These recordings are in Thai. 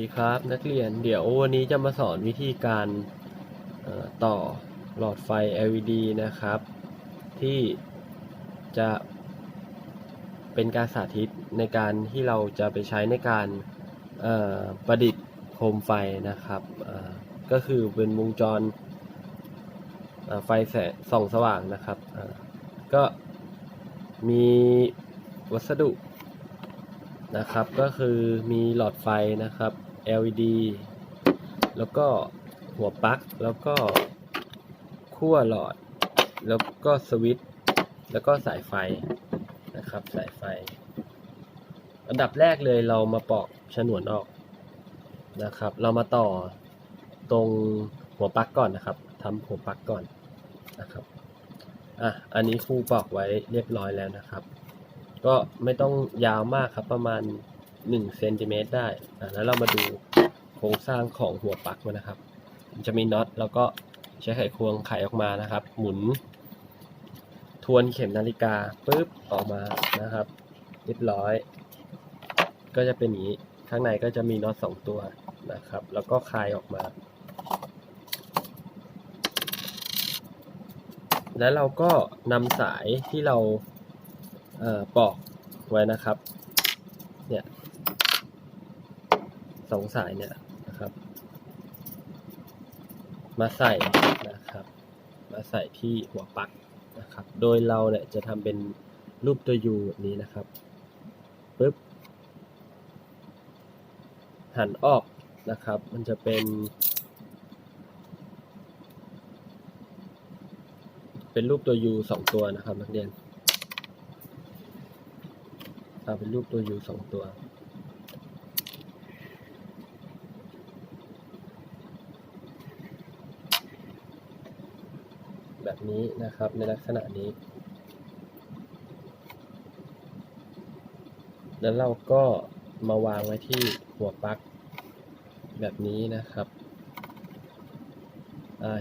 ดีครับนักเรียนเดี๋ยววันนี้จะมาสอนวิธีการต่อหลอดไฟ LED นะครับ ที่จะเป็นการสาธิตในการที่เราจะไปใช้ในการประดิษฐ์โคมไฟนะครับก็คือเป็นวงจรไฟแสงส่องสว่างนะครับก็มีวัสดุนะครับก็คือมีหลอดไฟนะครับ LED แล้วก็หัวปลั๊ก แล้วก็ขั้วหลอด แล้วก็สวิตช์ แล้วก็สายไฟนะครับ สายไฟ อันดับแรกเลยเรามาปอกฉนวนออกนะครับ เรามาต่อตรงหัวปลั๊กก่อนนะครับทำหัวปลั๊กก่อนนะครับ อะ อันนี้ครูปอกไว้เรียบร้อยแล้วนะครับ ก็ไม่ต้องยาวมากครับประมาณ 1เซนติเมตรได้แล้วเรามาดูโครงสร้างของหัวปลักมันนะครับมันจะมีน็อตแล้วก็ใช้ไขควงไขออกมานะครับ หมุน ทวนเข็มนาฬิกาปุ๊บออกมานะครับ เรียบร้อย ก็จะเป็นอย่างนี้ข้างในก็จะมีน็อตสองตัวนะครับ แล้วก็คลายออกมา แล้วเราก็นำสายที่เราเปอกไว้นะครับ เนี่ย สองสายเนี่ยนะครับ มาใส่นะครับ มาใส่ที่หัวปลั๊กนะครับ โดยเราเนี่ยจะทำเป็นรูปตัวยูแบบนี้นะครับปึ๊บหันออกนะครับ มันจะเป็น เป็นรูปตัวยูสองตัวนะครับนักเรียนเอาเป็นรูปตัว U สองตัว แบบ นี้นะครับ ในลักษณะนี้ แล้วเราก็มาวางไว้ที่หัวปลั๊กแบบนี้นะครับ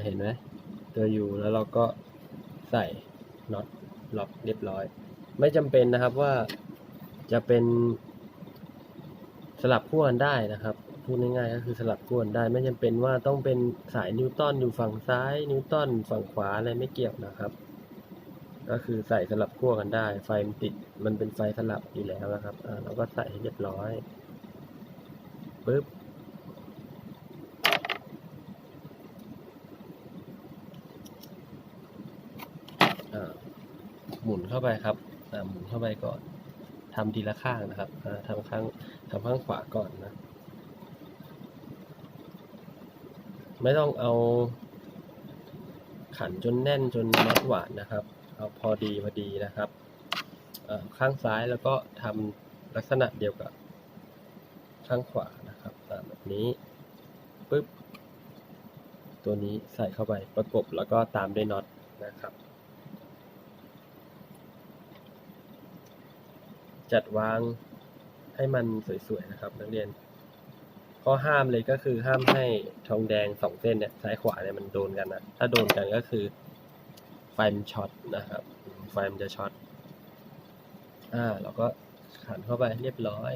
เห็นไหมตัว U แล้วเราก็ใส่น็อตล็อกเรียบร้อย ไม่จำเป็นนะครับว่าจะเป็นสลับขั้วกันได้นะครับ พูดง่ายๆก็คือสลับขั้วนได้ไม่จำเป็นว่าต้องเป็นสายนิวตันอยู่ฝั่งซ้าย นิวตันฝั่งขวาอะไรไม่เกี่ยวนะครับ ก็คือใส่สลับขั้วกันได้ ไฟมันติดมันเป็นไฟสลับอยู่แล้วนะครับเราก็ใส่ให้เรียบร้อยปึ๊บหมุนเข้าไปครับหมุนเข้าไปก่อนทำทีละข้างนะครับทำข้างทำข้างขวาก่อนนะ ไม่ต้องเอาขันจนแน่นจนมัดหวานนะครับ เอาพอดีพอดีนะครับ ข้างซ้ายแล้วก็ทำลักษณะเดียวกับข้างขวานะครับแบบนี้ปึ๊บตัวนี้ใส่เข้าไปประกบแล้วก็ตามด้วยน็อตนะครับ จัดวางให้มันสวยๆนะครับนักเรียน ข้อห้ามเลยก็คือห้ามให้ทองแดงสองเส้นเนี่ยซ้ายขวาเนี่ยมันโดนกันนะ ถ้าโดนกันก็คือ ไฟมันช็อตนะครับ ไฟมันจะช็อต อ่าเราก็ขันเข้าไปเรียบร้อย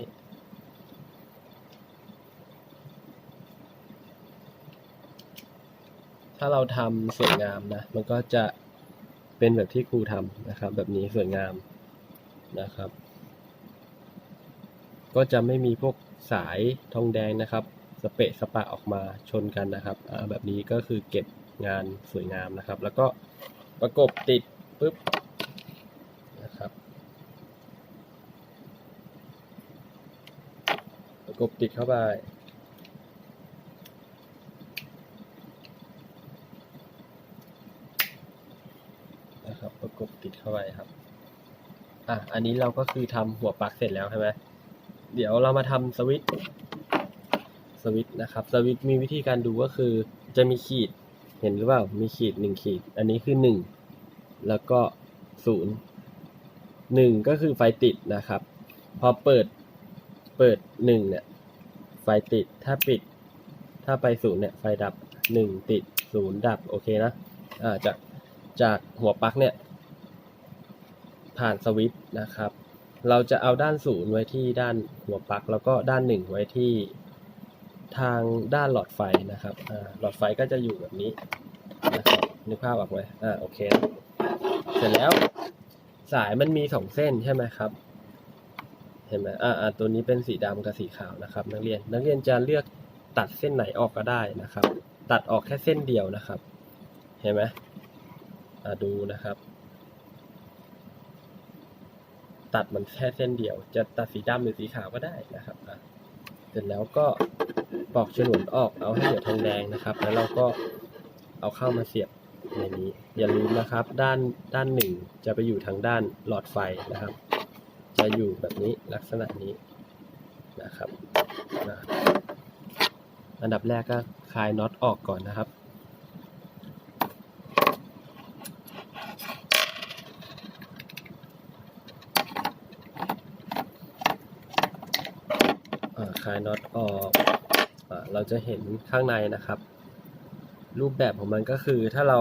ถ้าเราทำสวยงามนะ มันก็จะเป็นแบบที่ครูทำนะครับ แบบนี้สวยงามนะครับ ก็จะไม่มีพวก สายทองแดงนะครับ สเปะสปะออกมาชนกันนะครับแบบนี้ก็คือเก็บงานสวยงามนะครับ แล้วก็ประกบติดปุ๊บนะครับประกบติดเข้าไปนะครับประกบติดเข้าไปครับอะอันนี้เราก็คือทำหัวปลั๊กเสร็จแล้วใช่ไหม เดี๋ยวเรามาทำสวิตสวิตนะครับสวิตมีวิธีการดูก็คือจะมีขีดเห็นหรือเปล่า มีขีดหนึ่งขีด อันนี้คือหนึ่งแล้วก็ศูนย์หนึ่งก็คือไฟติดนะครับ พอเปิดเปิดหนึ่งเนี่ยไฟติดถ้าปิด ถ้าไปศูนย์เนี่ยไฟดับหนึ่งติดศูนย์ดับโอเคนะอ่าจากจากหัวปลั๊กเนี่ยผ่านสวิตช์นะครับ เราจะเอาด้านศูนย์ไว้ที่ด้านหัวปลั๊กแล้วก็ด้านหนึ่งไว้ที่ทางด้านหลอดไฟนะครับหลอดไฟก็จะอยู่แบบนี้นะครับนึกภาพออกไหมอ่าโอเค เสร็จแล้วสายมันมีสองเส้นใช่ไหมครับ เห็นไหมอ่าอ่าตัวนี้เป็นสีดำกับสีขาวนะครับ นักเรียนนักเรียนจะเลือกตัดเส้นไหนออกก็ได้นะครับ ตัดออกแค่เส้นเดียวนะครับ เห็นไหมอ่าดูนะครับ ตัดมันแค่เส้นเดียว จะตัดสีดำหรือสีขาวก็ได้นะครับเสร็จแล้วก็ปอกฉนวนออกเอาให้เหลือทองแดงนะครับ แล้วเราก็เอาเข้ามาเสียบในนี้อย่าลืมนะครับ ด้านด้านหนึ่งจะไปอยู่ทางด้านหลอดไฟนะครับ จะอยู่แบบนี้ลักษณะนี้นะครับอะอันดับแรกก็คลายน็อตออกก่อนนะครับ ลายน็อตออกอเราจะเห็นข้างในนะครับ รูปแบบของมันก็คือถ้าเรา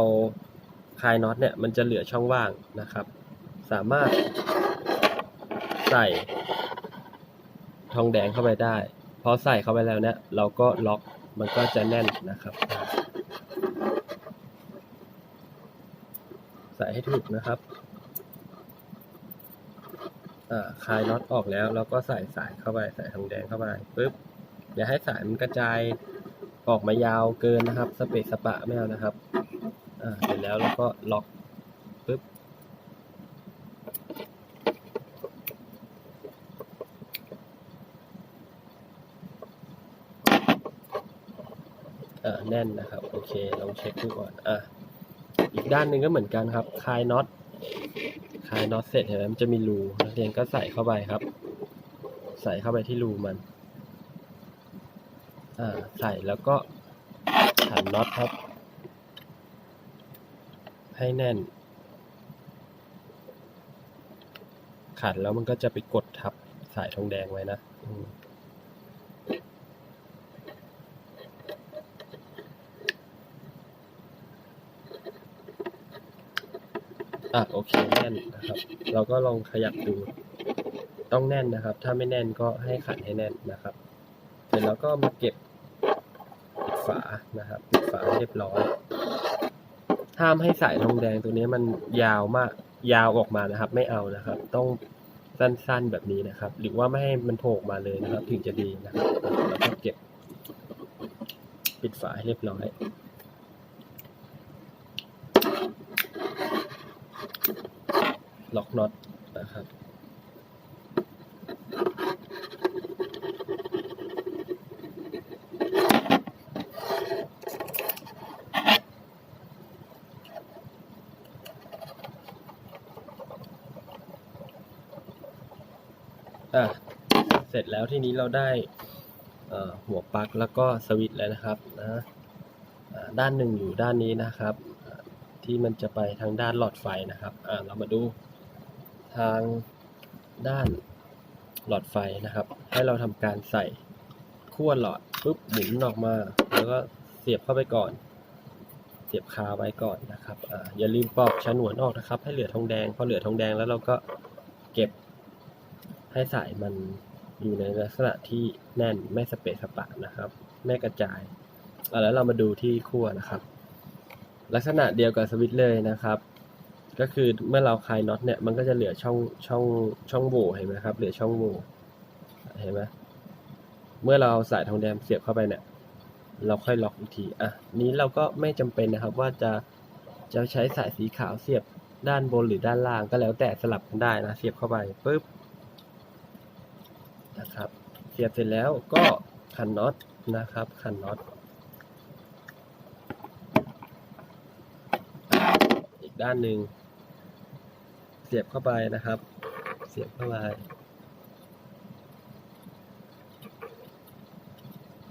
คลายน็อตเนี่ยมันจะเหลือช่องว่างนะครับ สามารถใส่ทองแดงเข้าไปได้ พอใส่เข้าไปแล้วเนี่ยเราก็ล็อกมันก็จะแน่นนะครับ ใส่ให้ถูกนะครับ คลายน็อตออกแล้วเราก็ใส่สายเข้าไปใส่ทองแดงเข้าไปปุ๊บอย่าให้สายมันกระจายออกมายาวเกินนะครับ สเปซสปะไม่เอานะครับอ่าเสร็จแล้วเราก็ล็อกปุ๊บอ่าแน่นนะครับ โอเคลองเช็คดูก่อนอะอีกด้านหนึ่งก็เหมือนกันครับคลายน็อต คลายน็อตเสร็จเห็นไหมมันจะมีรูนักเรียนก็ใส่เข้าไปครับ ใส่เข้าไปที่รูมัน อ่าใส่แล้วก็ขันน็อตครับ ให้แน่น ขันแล้วมันก็จะไปกดทับสายทองแดงไว้นะ อะโอเคแน่นนะครับ เราก็ลองขยับดูต้องแน่นนะครับ ถ้าไม่แน่นก็ให้ขันให้แน่นนะครับ เสร็จแล้วก็มาเก็บปิดฝานะครับปิดฝาเรียบร้อยห้ามให้สายทองแดงตัวนี้มันยาวมากยาวออกมานะครับ ไม่เอานะครับ ต้องสั้นๆแบบนี้นะครับ หรือว่าไม่ให้มันโผล่มาเลยนะครับ ถึงจะดีนะครับแล้วก็เก็บ ปิดฝาให้เรียบร้อย ล็อกน็อตนะครับ อะ เสร็จแล้วที่นี้เราได้หัวปลั๊กแล้วก็สวิตช์แล้วนะครับนะด้านหนึ่งอยู่ด้านนี้นะครับ ที่มันจะไปทางด้านหลอดไฟนะครับอ่าเรามาดู ทางด้านหลอดไฟนะครับ ให้เราทำการใส่ขั้วหลอดปุ๊บหมุนออกมา แล้วก็เสียบเข้าไปก่อน เสียบคาไว้ก่อนนะครับออย่าลืมปอกฉนวนออกนะครับ ให้เหลือทองแดงพอเหลือทองแดงแล้วเราก็เก็บให้สายมันอยู่ในลักษณะที่แน่นไม่สเปะสปะนะครับ ไม่กระจายอะแล้วเรามาดูที่ขั้วนะครับ ลักษณะเดียวกับสวิตช์เลยนะครับ ก็คือเมื่อเราคลายน็อตเนี่ยมันก็จะเหลือช่องช่องช่องโหว่เห็นไหมครับ เหลือช่องโหว่เห็นไหมเมื่อเราสายทองแดงเสียบเข้าไปเนี่ย เราค่อยล็อกอีกทีอะนี้เราก็ไม่จำเป็นนะครับว่าจะจะใช้สายสีขาวเสียบด้านบนหรือด้านล่างก็แล้วแต่สลับกันได้นะเสียบเข้าไปปุ๊บนะครับ เสียบเสร็จแล้วก็ขันน็อตนะครับ ขันน็อตอีกด้านหนึ่ง เสียบเข้าไปนะครับ เสียบเข้าไป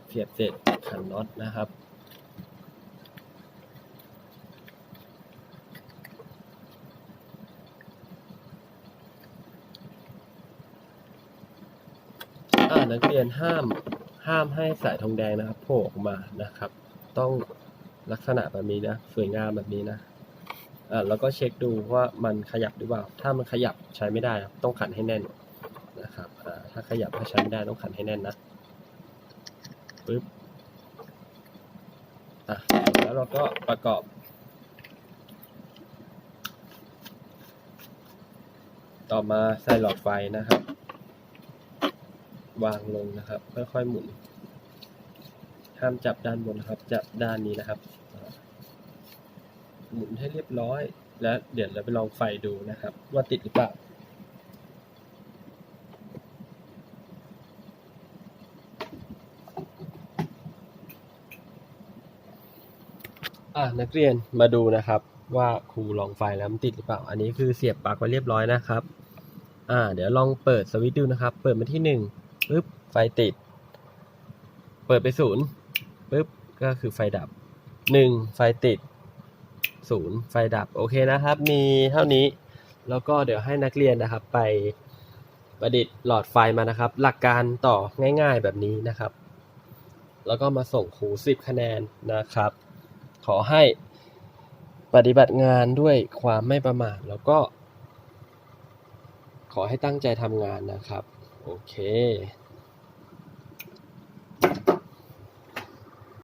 เสียบเสร็จขันน็อตนะครับ นักเรียนห้ามห้ามให้สายทองแดงนะครับโผล่ออกมานะครับ ต้องลักษณะแบบนี้นะ สวยงามแบบนี้นะ แล้วก็เช็คดูว่ามันขยับหรือเปล่า ถ้ามันขยับใช้ไม่ได้ต้องขันให้แน่นนะครับอ่าถ้าขยับถ้าใช้ไม่ได้ต้องขันให้แน่นนะปึ๊บอะแล้วเราก็ประกอบต่อมาใส่หลอดไฟนะครับ วางลงนะครับ ค่อยๆหมุน ห้ามจับด้านบนนะครับ จับด้านนี้นะครับ หมุนให้เรียบร้อย แล้วเดี๋ยวเราไปลองไฟดูนะครับ ว่าติดหรือเปล่าอะนักเรียนมาดูนะครับว่าครูลองไฟแล้วมันติดหรือเปล่า อันนี้คือเสียบปลั๊กไว้เรียบร้อยนะครับ อ่า เดี๋ยวลองเปิดสวิตช์ดูนะครับ เปิดมาที่หนึ่งปึ๊บไฟติด เปิดไปศูนย์ปึ๊บก็คือไฟดับหนึ่งไฟติด ศูนย์ไฟดับโอเคนะครับ มีเท่านี้ แล้วก็เดี๋ยวให้นักเรียนนะครับ ไปประดิษฐ์หลอดไฟมานะครับ หลักการต่อง่าย ๆแบบนี้นะครับ แล้วก็มาส่งครู10 คะแนนนะครับ ขอให้ปฏิบัติงานด้วยความไม่ประมาทแล้วก็ ขอให้ตั้งใจทำงานนะครับ โอเค